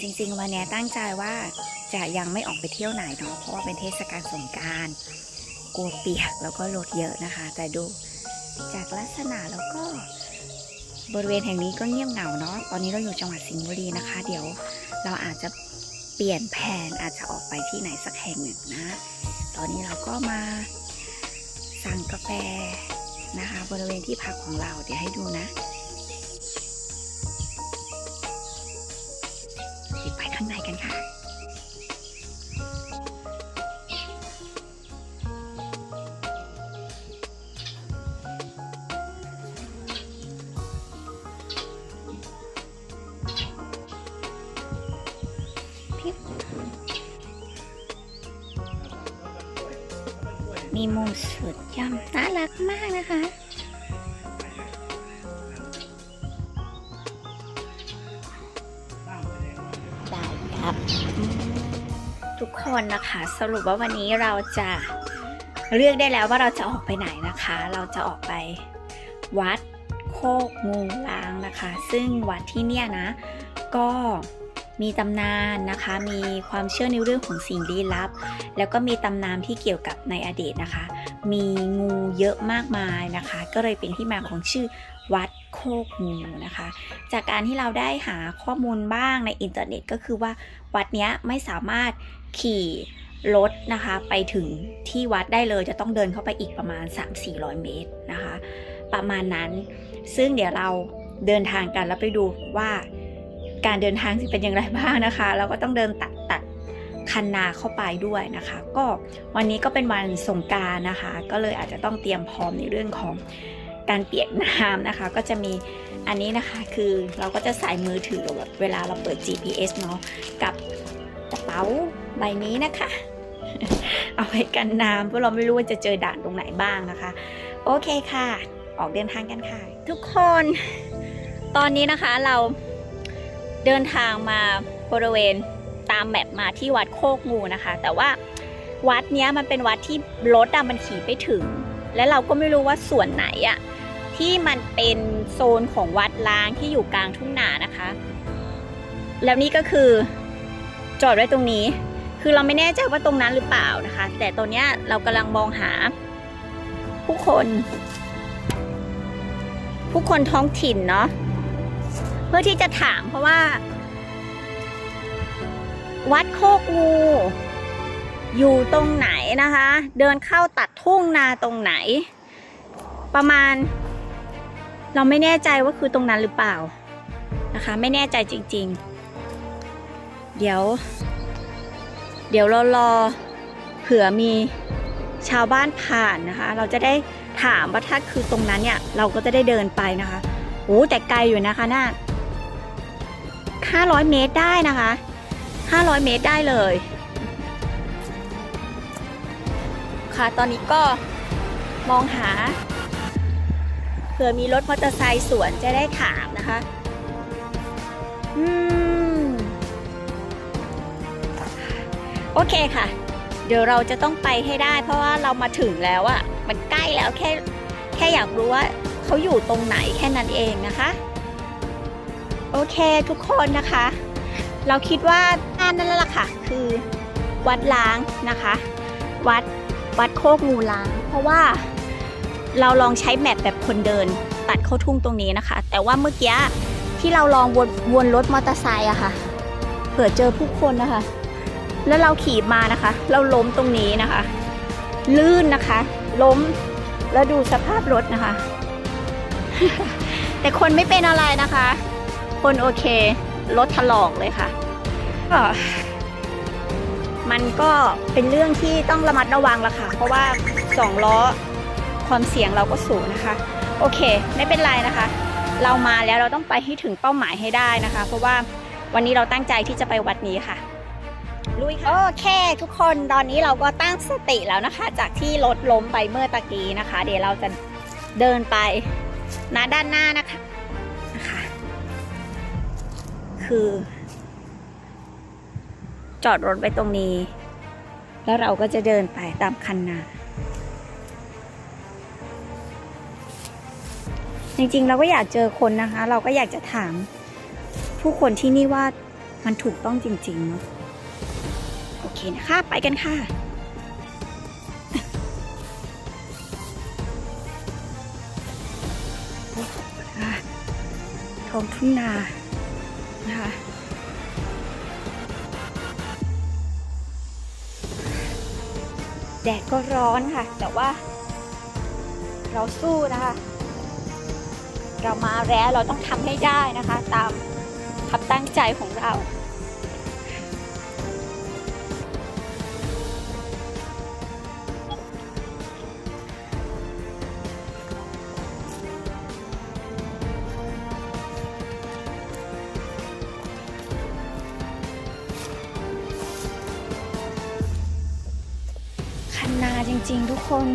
จริงๆวันนี้ตั้งใจว่าจะยังไม่ออกไปเที่ยวไหนเนาะเพราะว่าเป็นเทศกาลสงการกลัวเปียกแล้วก็รถเยอะนะคะ แต่ดูจากลักษณะแล้วก็บริเวณแห่งนี้ก็เงียบเหงาเนาะตอนนี้เราอยู่จังหวัดสิงห์บุรีนะคะ เดี๋ยวเราอาจจะเปลี่ยนแผนอาจจะออกไปที่ไหนสักแห่งหนึ่งนะ ตอนนี้เราก็มาสั่งกาแฟนะคะ บริเวณที่พักของเราเดี๋ยวให้ดูนะ มีมุมสุดยำน่ารักมากนะคะ ได้ครับ ทุกคนนะคะสรุปว่าวันนี้เราจะเลือกได้แล้วว่าเราจะออกไปไหนนะคะ เราจะออกไปวัดโคกงูลางนะคะ ซึ่งวัดที่เนี่ยนะ ก็ มีตำนานนะคะ มีความเชื่อในเรื่องของสิ่งลี้ลับ แล้วก็มีตำนานที่เกี่ยวกับในอดีตนะคะ มีงูเยอะมากมายนะคะ ก็เลยเป็นที่มาของชื่อวัดโคกงูนะคะ จากการที่เราได้หาข้อมูลบ้างในอินเทอร์เน็ตก็คือว่าวัดนี้ไม่สามารถขี่รถนะคะ ไปถึงที่วัดได้เลยจะต้องเดินเข้าไปอีกประมาณ 3-400 เมตรนะคะ ประมาณนั้น ซึ่งเดี๋ยวเราเดินทางกันแล้วไปดูว่า การเดินทางจะเป็นอย่างไรบ้างนะคะ เราก็ต้องเดินตัดตัดคันนาเข้าไปด้วยนะคะ ก็วันนี้ก็เป็นวันสงการนะคะ ก็เลยอาจจะต้องเตรียมพร้อมในเรื่องของการเปียกน้ำนะคะ ก็จะมีอันนี้นะคะคือเราก็จะใส่มือถือแบบเวลาเราเปิด GPS เนาะกับกระเป๋าใบนี้นะคะ เอาไว้กันน้ำเพราะเราไม่รู้ว่าจะเจอด่านตรงไหนบ้างนะคะ โอเคค่ะ ออกเดินทางกันค่ะ ทุกคน ตอนนี้นะคะเรา เดินทางมาบริเวณตามแมปมาที่วัดโคกงูนะคะ แต่ว่าวัดเนี้ยมันเป็นวัดที่รถอะมันขี่ไปถึง และเราก็ไม่รู้ว่าส่วนไหนอะที่มันเป็นโซนของวัดล้างที่อยู่กลางทุ่งนานะคะ แล้วนี่ก็คือจอดไว้ตรงนี้ คือเราไม่แน่ใจว่าตรงนั้นหรือเปล่านะคะ แต่ตอนเนี้ยเรากำลังมองหา ผู้คน ผู้คนท้องถิ่นเนาะ พื่อที่จะถามเพราะว่า วัดโคกงูอยู่ตรงไหนนะคะ เดินเข้าตัดทุ่งนาตรงไหน ประมาณ เราไม่แน่ใจว่าคือตรงนั้นหรือเปล่านะคะ ไม่แน่ใจจริง ๆ เดี๋ยว เดี๋ยวเรารอเผื่อมีชาวบ้านผ่านนะคะ เราจะได้ถามว่าถ้าคือตรงนั้นเนี่ย เราก็จะได้เดินไปนะคะโอ้แต่ไกลอยู่นะคะน่า 500 เมตรได้นะคะ 500 เมตรได้เลย ค่ะตอนนี้ก็มองหาเผื่อมีรถมอเตอร์ไซค์สวนจะได้ถามนะคะ อืม โอเคค่ะ เดี๋ยวเราจะต้องไปให้ได้ เพราะว่าเรามาถึงแล้วอะมันใกล้แล้วแค่ แค่อยากรู้ว่าเขาอยู่ตรงไหนแค่นั้นเองนะคะ โอเคทุกคนนะคะ เราคิดว่าอันนั่นแหละค่ะ คือวัดล้างนะคะ วัดวัดโคกงูล้าง เพราะว่าเราลองใช้แมปแบบคนเดิน ตัดเข้าทุ่งตรงนี้นะคะ แต่ว่าเมื่อกี้ที่เราลองวนวนรถมอเตอร์ไซค์อะค่ะเผื่อเจอผู้คนนะคะ แล้วเราขี่มานะคะ เราล้มตรงนี้นะคะ ลื่นนะคะ ล้มแล้วดูสภาพรถนะคะ แต่คนไม่เป็นอะไรนะคะ คนโอเค รถถลอกเลยค่ะก็มันก็เป็นเรื่องที่ต้องระมัดระวังละค่ะ เพราะว่าสองล้อความเสี่ยงเราก็สูงนะคะ โอเค ไม่เป็นไรนะคะ เรามาแล้วเราต้องไปให้ถึงเป้าหมายให้ได้นะคะ เพราะว่าวันนี้เราตั้งใจที่จะไปวัดนี้ค่ะลุยค่ะโอเค ทุกคนตอนนี้เราก็ตั้งสติแล้วนะคะ จากที่รถล้มไปเมื่อตะกี้นะคะ เดี๋ยวเราจะเดินไปนะด้านหน้านะคะนะคะ คือ จอดรถไว้ตรงนี้ แล้วเราก็จะเดินไปตามคันนา จริงๆ เราก็อยากเจอคนนะคะ เราก็อยากจะถาม ผู้คนที่นี่ว่ามันถูกต้องจริงๆเนาะโอเคนะคะ ไปกันค่ะทองทุ่งนา นะคะแดดก็ร้อนค่ะ แต่ว่า เราสู้นะคะ เรามาแล้วเราต้องทำให้ได้นะคะ ตามคับตั้งใจของเรา ริง ๆ ทุกคน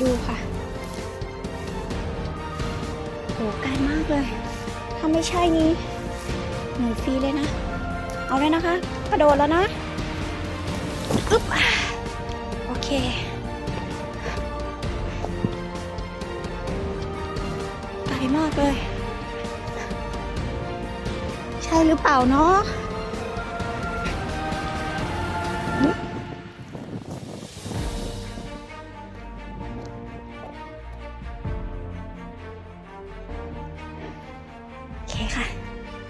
ดูค่ะ โหไกลมากเลย ถ้าไม่ใช่นี้หนูฟรีเลยนะ เอาเลยนะคะ กระโดดแล้วนะอึ๊บอะโอเคไกลมากเลย ใช่หรือเปล่าเนาะ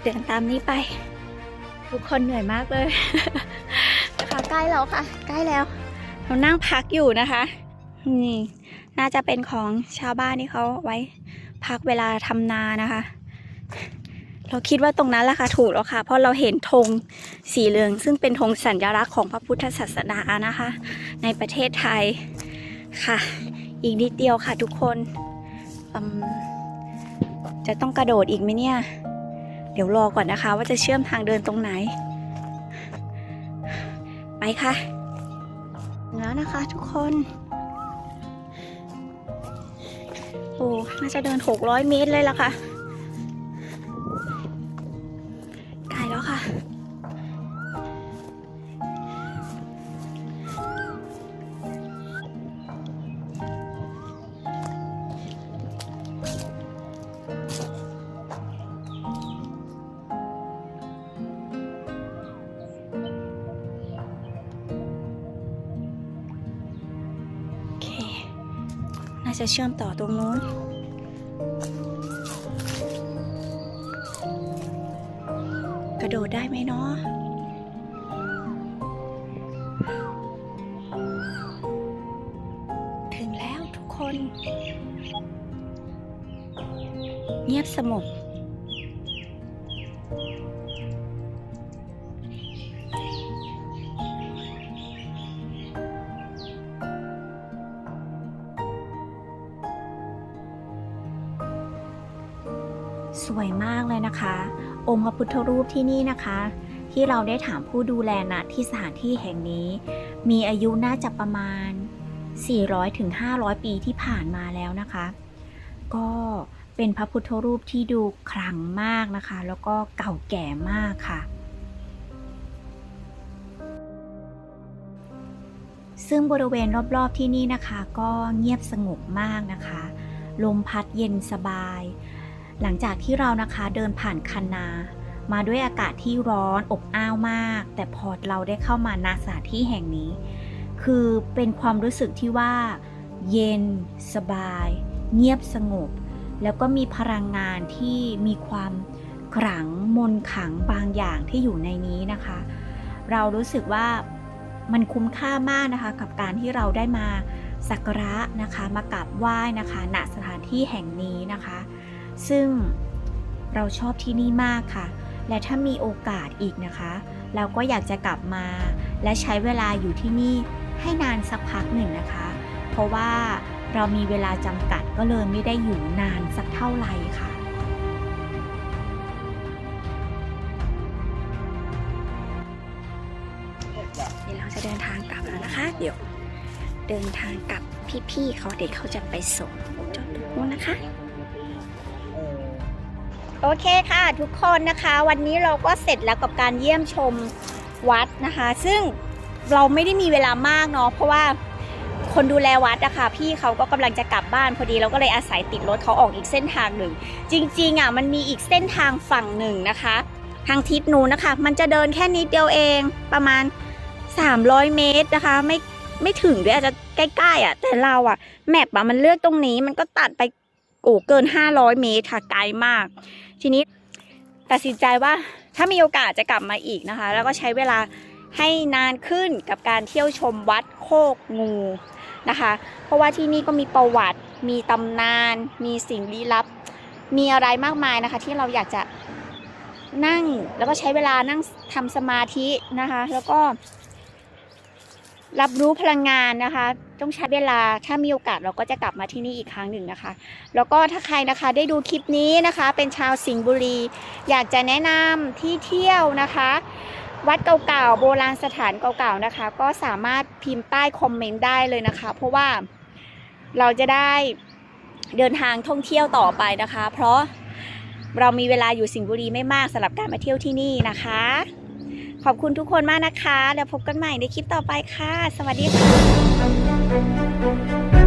เดินตามนี้ไป ทุกคนเหนื่อยมากเลยค่ะใกล้แล้วค่ะ ใกล้แล้วเรานั่งพักอยู่นะคะนี่น่าจะเป็นของชาวบ้านที่เขาไว้พักเวลาทำนานะคะ เราคิดว่าตรงนั้นแหละค่ะถูกแล้วค่ะ เพราะเราเห็นธงสีเหลืองซึ่งเป็นธงสัญลักษณ์ของพระพุทธศาสนานะคะ ในประเทศไทยค่ะ อีกนิดเดียวค่ะทุกคนอืมจะต้องกระโดดอีกไหมเนี่ยเดี๋ยวรอก่อนนะคะ ว่าจะเชื่อมทางเดินตรงไหน ไปค่ะถึงแล้วนะคะทุกคน โอ้ น่าจะเดิน 600 เมตรเลยละค่ะ น่าจะเชื่อมต่อตรงนู้น กระโดดได้ไหมเนาะถึงแล้วทุกคน เงียบสงบ สวยมากเลยนะคะ องค์พระพุทธรูปที่นี่นะคะ ที่เราได้ถามผู้ดูแลณที่สถานที่แห่งนี้ มีอายุน่าจะประมาณ400-500ถึง500 ปีที่ผ่านมาแล้วนะคะ ก็เป็นพระพุทธรูปที่ดูขลังมากนะคะ แล้วก็เก่าแก่มากค่ะซึ่งบริเวณรอบๆที่นี่นะคะ ก็เงียบสงบมากนะคะ ลมพัดเย็นสบาย หลังจากที่เรานะคะเดินผ่านคันนา มาด้วยอากาศที่ร้อนอบอ้าวมาก แต่พอเราได้เข้ามาณสถานที่แห่งนี้ คือเป็นความรู้สึกที่ว่า เย็น สบาย เงียบสงบ แล้วก็มีพลังงานที่มีความขลังมนขลังบางอย่างที่อยู่ในนี้นะคะ เรารู้สึกว่ามันคุ้มค่ามากนะคะ กับการที่เราได้มาสักการะนะคะ มากราบไหว้นะคะณสถานที่แห่งนี้นะคะ ซึ่งเราชอบที่นี่มากค่ะ และถ้ามีโอกาสอีกนะคะ เราก็อยากจะกลับมา และใช้เวลาอยู่ที่นี่ให้นานสักพักหนึ่งนะคะ เพราะว่าเรามีเวลาจำกัดก็เลยไม่ได้อยู่นานสักเท่าไหร่ค่ะเดี๋ยวเราจะเดินทางกลับแล้วนะคะ เดี๋ยวเดินทางกลับพี่ๆเขาเด็กเขาจะไปส่งจอดตรงนู้นนะคะ โอเคค่ะทุกคนนะคะวันนี้เราก็เสร็จแล้วกับการเยี่ยมชมวัดนะคะ ซึ่งเราไม่ได้มีเวลามากเนาะเพราะว่าคนดูแลวัดอะค่ะพี่เขาก็กำลังจะกลับบ้านพอดีเราก็เลยอาศัยติดรถเขาออกอีกเส้นทางหนึ่ง จริงๆอะมันมีอีกเส้นทางฝั่งหนึ่งนะคะ ทางทิศนู้นนะคะ มันจะเดินแค่นิดเดียวเองประมาณ 300 เมตรนะคะ ไม่ไม่ถึงด้วยอาจจะใกล้ๆอะแต่เราอะแมปอะมันเลือกตรงนี้มันก็ตัดไปโอ้เกิน 500 เมตรค่ะไกลมาก ทีนี้ตัดสินใจว่าถ้ามีโอกาสจะกลับมาอีกนะคะ แล้วก็ใช้เวลาให้นานขึ้นกับการเที่ยวชมวัดโคกงูนะคะ เพราะว่าที่นี่ก็มีประวัติ มีตำนาน มีสิ่งลี้ลับ มีอะไรมากมายนะคะ ที่เราอยากจะนั่งแล้วก็ใช้เวลานั่งทำสมาธินะคะ แล้วก็ รับรู้พลังงานนะคะ ต้องใช้เวลาถ้ามีโอกาสเราก็จะกลับมาที่นี่อีกครั้งหนึ่งนะคะ แล้วก็ถ้าใครนะคะได้ดูคลิปนี้นะคะ เป็นชาวสิงห์บุรี อยากจะแนะนำที่เที่ยวนะคะ วัดเก่าๆโบราณสถานเก่าๆนะคะ ก็สามารถพิมพ์ใต้คอมเมนต์ได้เลยนะคะ เพราะว่าเราจะได้เดินทางท่องเที่ยวต่อไปนะคะ เพราะเรามีเวลาอยู่สิงห์บุรีไม่มากสำหรับการมาเที่ยวที่นี่นะคะ ขอบคุณทุกคนมากนะคะ แล้วพบกันใหม่ในคลิปต่อไปค่ะ สวัสดีค่ะ